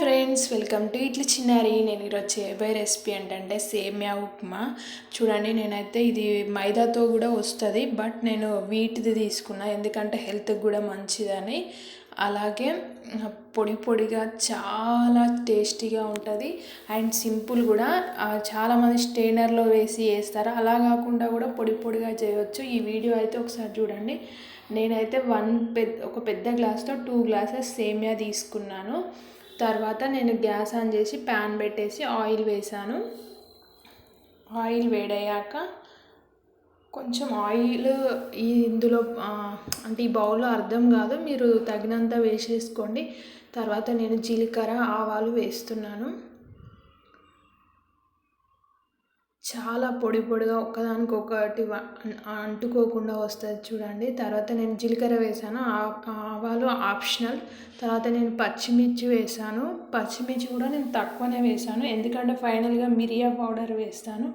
Friends welcome to ఇట్లా చిన్నారి నేను ఈరోజు చేయబోయే రెసిపీ ఏంటంటే సేమ్యా ఉప్మా. చూడండి నేనైతే ఇది మైదాతో కూడా వస్తుంది బట్ నేను వీటిది తీసుకున్నా. ఎందుకంటే హెల్త్కి కూడా మంచిదని. అలాగే పొడి పొడిగా చాలా టేస్టీగా ఉంటుంది. అండ్ సింపుల్ కూడా. చాలామంది స్టెయినర్లో వేసి వేస్తారు. అలా కాకుండా కూడా పొడి పొడిగా చేయవచ్చు ఈ వీడియో అయితే ఒకసారి చూడండి. నేనైతే వన్ పెద్ద ఒక పెద్ద గ్లాస్తో టూ గ్లాసెస్ సేమియా తీసుకున్నాను. తర్వాత నేను గ్యాస్ ఆన్ చేసి ప్యాన్ పెట్టేసి ఆయిల్ వేసాను. ఆయిల్ వేడయ్యాక కొంచెం ఆయిల్ ఈ ఇందులో అంటే ఈ బౌల్లో అర్థం కాదు మీరు తగినంత వేసేసుకోండి. తర్వాత నేను జీలకర్ర ఆవాలు వేస్తున్నాను. చాలా పొడి పొడిగా ఒకదానికి ఒకటి అంటుకోకుండా వస్తుంది చూడండి. తర్వాత నేను జీలకర్ర వేసాను. ఆ- ఆవాలు ఆప్షనల్. తర్వాత నేను పచ్చిమిర్చి వేసాను. పచ్చిమిర్చి కూడా నేను తక్కువనే వేసాను. ఎందుకంటే ఫైనల్గా మిరియా పౌడర్ వేస్తాను.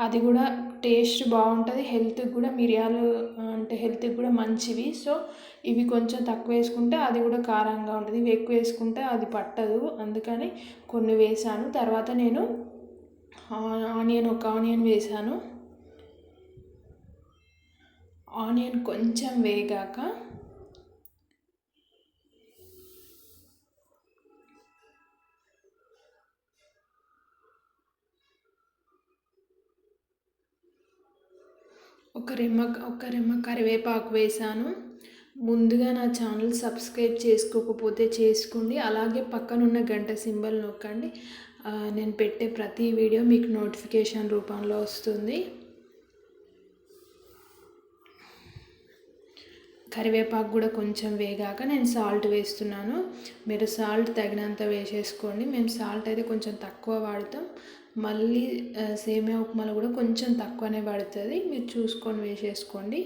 అది కూడా టేస్ట్ బాగుంటుంది. హెల్త్కి కూడా మిరియాలు అంటే హెల్త్కి కూడా మంచివి. సో ఇవి కొంచెం తక్కువ వేసుకుంటే అది కూడా కారంగా ఉంటుంది. ఇవి ఎక్కువ వేసుకుంటే అది పట్టదు. అందుకని కొన్ని వేసాను. తర్వాత నేను ఆనియన్ ఒక ఆనియన్ వేసాను. ఆనియన్ కొంచెం వేగాక ఒక రెమ్మ ఒక రెమ్మ కరివేపాకు వేసాను. ముందుగా నా ఛానల్ సబ్స్క్రైబ్ చేసుకోకపోతే చేసుకోండి. అలాగే పక్కనున్న గంట సింబల్ నొక్కండి. నేను పెట్టే ప్రతి వీడియో మీకు నోటిఫికేషన్ రూపంలో వస్తుంది. కరివేపాకు కూడా కొంచెం వేగాక నేను సాల్ట్ వేస్తున్నాను. మీరు సాల్ట్ తగినంత వేసేసుకోండి. మేము సాల్ట్ అయితే కొంచెం తక్కువ వాడతాం. మళ్ళీ సేమియా ఉప్మాలో కూడా కొంచెం తక్కువనే పడుతుంది. మీరు చూసుకొని వేసేసుకోండి.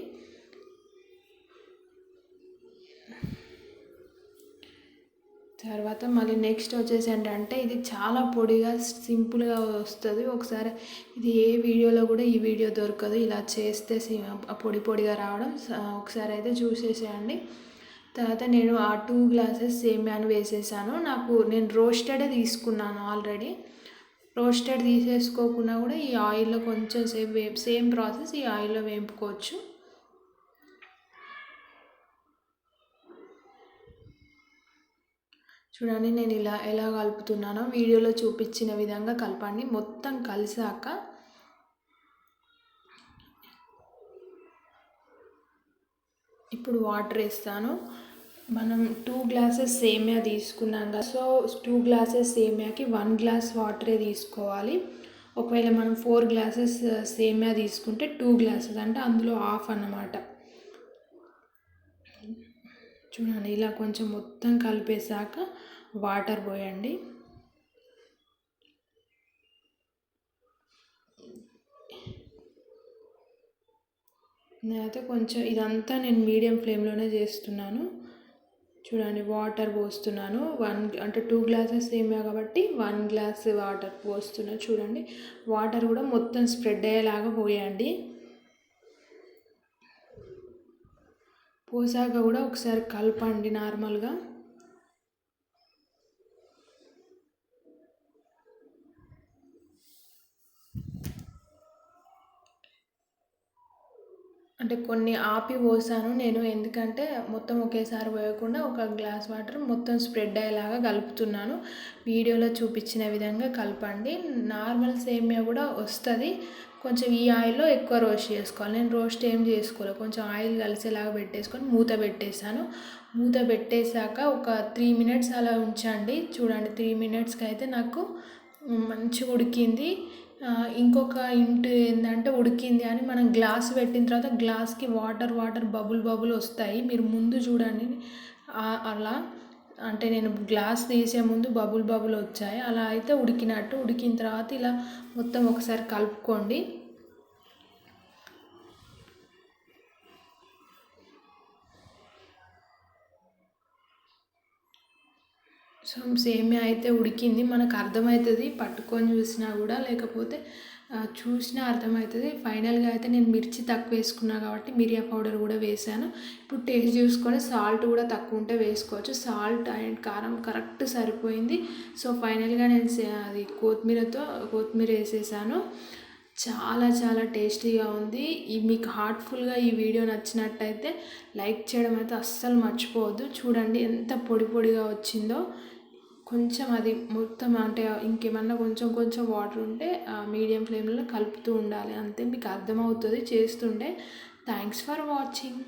తర్వాత మళ్ళీ నెక్స్ట్ వచ్చేసి ఏంటంటే ఇది చాలా పొడిగా సింపుల్గా వస్తుంది. ఒకసారి ఇది ఏ వీడియోలో కూడా ఈ వీడియో దొరకదు. ఇలా చేస్తే పొడి పొడిగా రావడం. స- ఒకసారి అయితే చూసేసేయండి. తర్వాత నేను ఆ టూ గ్లాసెస్ సేమియాను వేసేసాను. నాకు నేను రోస్టెడే తీసుకున్నాను ఆల్రెడీ రోస్టెడ్ తీసేసుకోకుండా కూడా ఈ ఆయిల్లో కొంచెం సేపు వే సేమ్ ప్రాసెస్ ఈ ఆయిల్లో వేపుకోవచ్చు. చూడండి నేను ఇలా ఎలా కలుపుతున్నానో వీడియోలో చూపించిన విధంగా కలపండి. మొత్తం కలిసాక ఇప్పుడు వాటర్ వేస్తాను. మనం టూ గ్లాసెస్ సేమియా తీసుకున్నాం కదా సో టూ గ్లాసెస్ సేమియాకి వన్ గ్లాస్ వాటరే తీసుకోవాలి. ఒకవేళ మనం ఫోర్ గ్లాసెస్ సేమియా తీసుకుంటే టూ గ్లాసెస్ అంటే అందులో హాఫ్ అన్నమాట. చూడండి ఇలా కొంచెం మొత్తం కలిపేశాక వాటర్ పోయండి. నేనైతే కొంచెం ఇదంతా నేను మీడియం ఫ్లేమ్లోనే చేస్తున్నాను. చూడండి వాటర్ పోస్తున్నాను. వన్ అంటే టూ గ్లాసెస్ సేమియా కాబట్టి వన్ గ్లాస్ వాటర్ పోస్తున్నా. చూడండి వాటర్ కూడా మొత్తం స్ప్రెడ్ అయ్యేలాగా పోయండి. పోసాక కూడా ఒకసారి కలపండి నార్మల్గా. అంటే కొన్ని ఆపి పోసాను నేను ఎందుకంటే మొత్తం ఒకేసారి పోయకుండా ఒక గ్లాస్ వాటర్ మొత్తం స్ప్రెడ్ అయ్యేలాగా కలుపుతున్నాను. వీడియోలో చూపించిన విధంగా కలపండి. నార్మల్ సేమియా కూడా వస్తుంది. కొంచెం ఈ ఆయిల్లో ఎక్కువ రోస్ట్ చేసుకోవాలి. నేను రోస్ట్ ఏం చేసుకోలేదు. కొంచెం ఆయిల్ కలిసేలాగా పెట్టేసుకొని మూత పెట్టేశాను. మూత పెట్టేశాక ఒక త్రీ మినిట్స్ అలా ఉంచండి. చూడండి త్రీ మినిట్స్కి అయితే నాకు మంచిగా ఉడికింది. ఇంకొక ఇంటి ఏంటంటే ఉడికింది అని మనం గ్లాస్ పెట్టిన తర్వాత గ్లాస్కి వాటర్ వాటర్ బబుల్ బబుల్ వస్తాయి. మీరు ముందు చూడండి. అలా అంటే నేను గ్లాస్ తీసే ముందు బబుల్ బబుల్ వచ్చాయి. అలా అయితే ఉడికినట్టు. ఉడికిన తర్వాత ఇలా మొత్తం ఒకసారి కలుపుకోండి. సో సేమియా అయితే ఉడికింది. మనకు అర్థమవుతుంది పట్టుకొని చూసినా కూడా. లేకపోతే చూసినా అర్థమవుతుంది ఫైనల్గా అయితే నేను మిర్చి తక్కువ వేసుకున్నా కాబట్టి మిరియా పౌడర్ కూడా వేసాను. ఇప్పుడు టేస్ట్ చూసుకొని సాల్ట్ కూడా తక్కువ ఉంటే వేసుకోవచ్చు. సాల్ట్ అండ్ కారం కరెక్ట్ సరిపోయింది. సో ఫైనల్గా నేను సే- అది కొత్తిమీరతో కొత్తిమీర వేసేసాను. చాలా చాలా టేస్టీగా ఉంది. ఈ మీకు హార్ట్ఫుల్గా ఈ వీడియో నచ్చినట్టయితే లైక్ చేయడం అయితే అస్సలు మర్చిపోవద్దు. చూడండి ఎంత పొడి పొడిగా వచ్చిందో. కొంచెం అది మొత్తం అంటే ఇంకేమన్నా కొంచెం కొంచెం వాటర్ ఉంటే మీడియం ఫ్లేమ్లో కలుపుతూ ఉండాలి. అంతే మీకు అర్థమవుతుంది చేస్తుంటే. Thanks for watching.